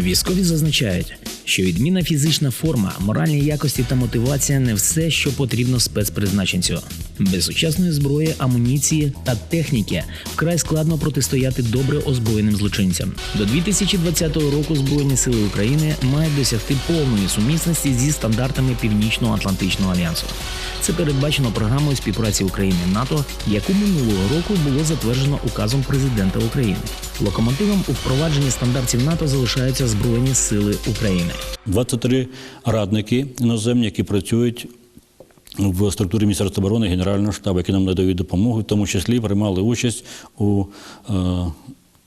Військові зазначають, що відмінна фізична форма, моральні якості та мотивація не все, що потрібно спецпризначенцю. Без сучасної зброї, амуніції та техніки вкрай складно протистояти добре озброєним злочинцям. До 2020 року Збройні сили України мають досягти повної сумісності зі стандартами Північно-Атлантичного альянсу. Це передбачено програмою співпраці України НАТО, яку минулого року було затверджено указом президента України. Локомотивом у впровадженні стандартів НАТО залишаються Збройні Сили України. 23 радники іноземні, які працюють в структурі Міністерства оборони Генерального штабу, які нам надають допомогу, в тому числі приймали участь у е,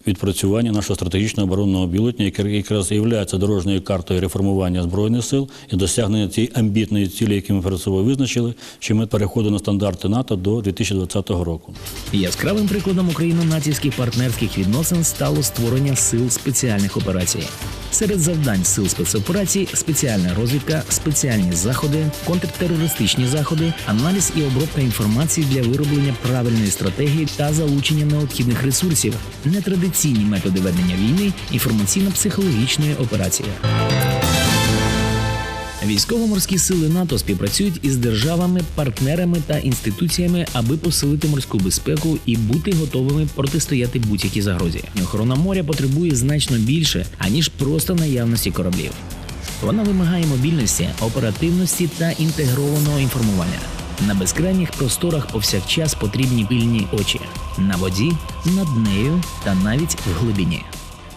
відпрацюванні нашого стратегічного оборонного бюлетня, який якраз є дорожньою картою реформування збройних сил і досягнення цієї амбітної цілі, які ми перед собою визначили, що ми переходимо на стандарти НАТО до 2020 року. Яскравим прикладом україно-націвських партнерських відносин стало створення сил спеціальних операцій. Серед завдань сил спецоперацій спеціальна розвідка, спеціальні заходи, контртерористичні заходи, аналіз і обробка інформації для вироблення правильної стратегії та залучення необхідних ресурсів, нетрадиційні методи ведення війни, інформаційно-психологічної операції. Військово-морські сили НАТО співпрацюють із державами, партнерами та інституціями, аби посилити морську безпеку і бути готовими протистояти будь-якій загрозі. Охорона моря потребує значно більше аніж просто наявності кораблів. Вона вимагає мобільності, оперативності та інтегрованого інформування. На безкрайніх просторах повсякчас потрібні пильні очі на воді, над нею та навіть в глибині.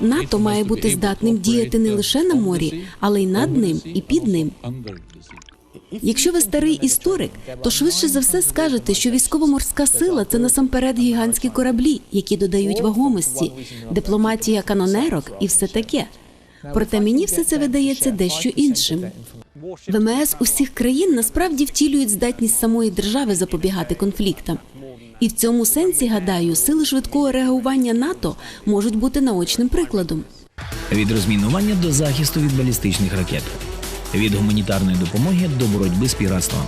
НАТО має бути здатним діяти не лише на морі, але й над ним і під ним. Якщо ви старий історик, то швидше за все скажете, що військово-морська сила це насамперед гігантські кораблі, які додають вагомості, дипломатія канонерок і все таке. Проте мені все це видається дещо іншим. ВМС усіх країн насправді втілюють здатність самої держави запобігати конфліктам. І в цьому сенсі, гадаю, сили швидкого реагування НАТО можуть бути наочним прикладом. від розмінування до захисту від балістичних ракет, від гуманітарної допомоги до боротьби з піратством.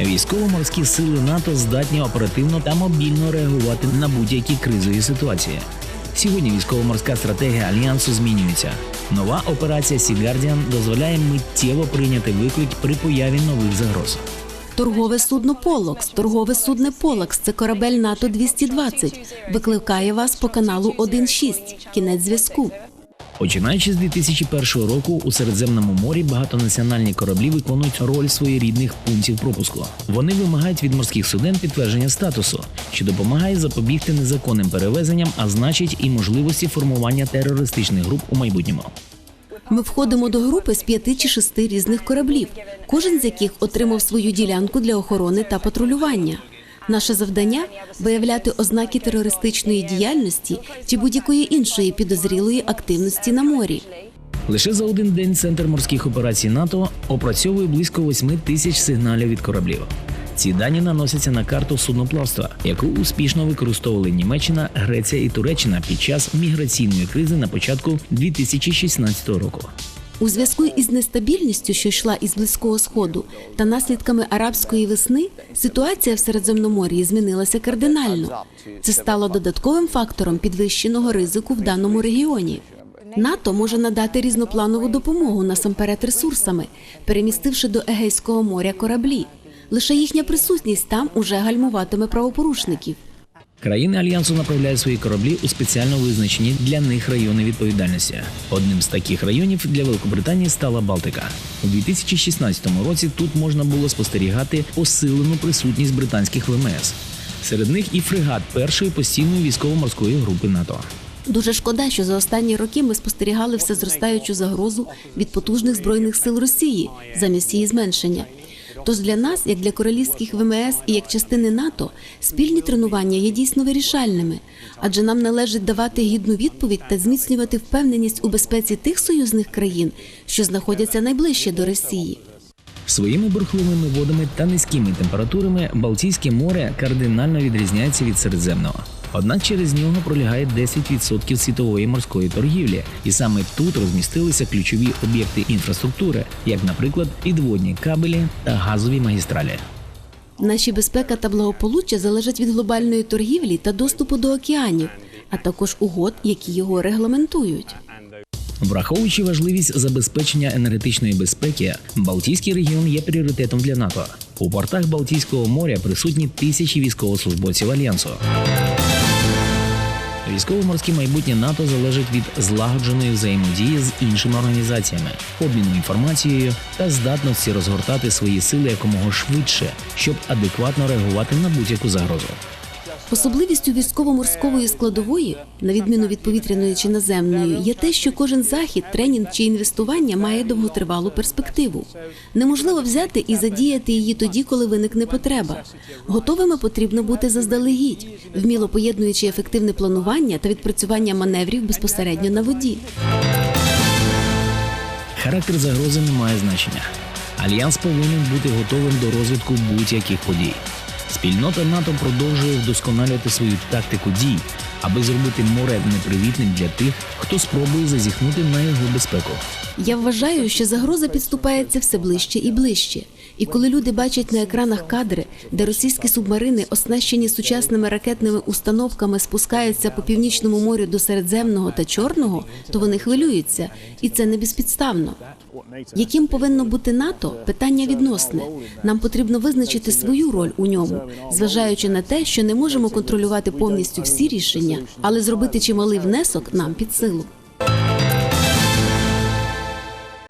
Військово-морські сили НАТО здатні оперативно та мобільно реагувати на будь-які кризові ситуації. Сьогодні військово-морська стратегія альянсу змінюється. Нова операція Sea Guardian дозволяє миттєво прийняти виклик при появі нових загроз. Торгове судно Полокс, торгове судне Полокс, це корабель НАТО 220 Викликає вас по каналу 1.6. Кінець зв'язку. Починаючи з 2001 року у Середземному морі багатонаціональні кораблі виконують роль своєрідних пунктів пропуску. Вони вимагають від морських суден підтвердження статусу, що допомагає запобігти незаконним перевезенням, а значить і можливості формування терористичних груп у майбутньому. Ми входимо до групи з п'яти чи шести різних кораблів, кожен з яких отримав свою ділянку для охорони та патрулювання. Наше завдання виявляти ознаки терористичної діяльності чи будь-якої іншої підозрілої активності на морі. Лише за один день центр морських операцій НАТО опрацьовує близько 8 тисяч сигналів від кораблів. Ці дані наносяться на карту судноплавства, яку успішно використовували Німеччина, Греція і Туреччина під час міграційної кризи на початку 2016 року. У зв'язку із нестабільністю, що йшла із близького сходу, та наслідками арабської весни, ситуація в Середземномор'ї змінилася кардинально. Це стало додатковим фактором підвищеного ризику в даному регіоні. НАТО може надати різнопланову допомогу насамперед ресурсами, перемістивши до Егейського моря кораблі. Лише їхня присутність там уже гальмуватиме правопорушників. Країни альянсу направляють свої кораблі у спеціально визначені для них райони відповідальності. Одним з таких районів для Великобританії стала Балтика. У 2016 році тут можна було спостерігати посилену присутність британських ВМС. Серед них і фрегат першої постійної військово-морської групи НАТО. Дуже шкода, що за останні роки ми спостерігали все зростаючу загрозу від потужних збройних сил Росії замість її зменшення. Тож для нас, як для королівських ВМС і як частини НАТО, спільні тренування є дійсно вирішальними, адже нам належить давати гідну відповідь та зміцнювати впевненість у безпеці тих союзних країн, що знаходяться найближче до Росії. Своїми бурхливими водами та низькими температурами Балтійське море кардинально відрізняється від Середземного. Однак через нього пролягає 10% світової морської торгівлі, і саме тут розмістилися ключові об'єкти інфраструктури, як, наприклад, підводні кабелі та газові магістралі. Наші безпека та благополуччя залежать від глобальної торгівлі та доступу до океанів, а також угод, які його регламентують. Враховуючи важливість забезпечення енергетичної безпеки, Балтійський регіон є пріоритетом для НАТО. У портах Балтійського моря присутні тисячі військовослужбовців альянсу. Військово-морське майбутнє НАТО залежить від злагодженої взаємодії з іншими організаціями, обміну інформацією та здатності розгортати свої сили якомога швидше, щоб адекватно реагувати на будь-яку загрозу. Особливістю військово-морської складової, на відміну від повітряної чи наземної, є те, що кожен захід, тренінг чи інвестування має довготривалу перспективу. Неможливо взяти і задіяти її тоді, коли виникне потреба. Готовими потрібно бути заздалегідь, вміло поєднуючи ефективне планування та відпрацювання маневрів безпосередньо на воді. Характер загрози не має значення. Альянс повинен бути готовим до розвитку будь-яких подій. Спільнота НАТО продовжує вдосконалювати свою тактику дій, аби зробити море непривітним для тих, хто спробує зазіхнути на його безпеку. Я вважаю, що загроза підступається все ближче і ближче. І коли люди бачать на екранах кадри, де російські субмарини, оснащені сучасними ракетними установками, спускаються по північному морю до Середземного та Чорного, то вони хвилюються, і це не безпідставно. Яким повинно бути НАТО? Питання відносне. Нам потрібно визначити свою роль у ньому, зважаючи на те, що не можемо контролювати повністю всі рішення, але зробити чималий внесок нам під силу.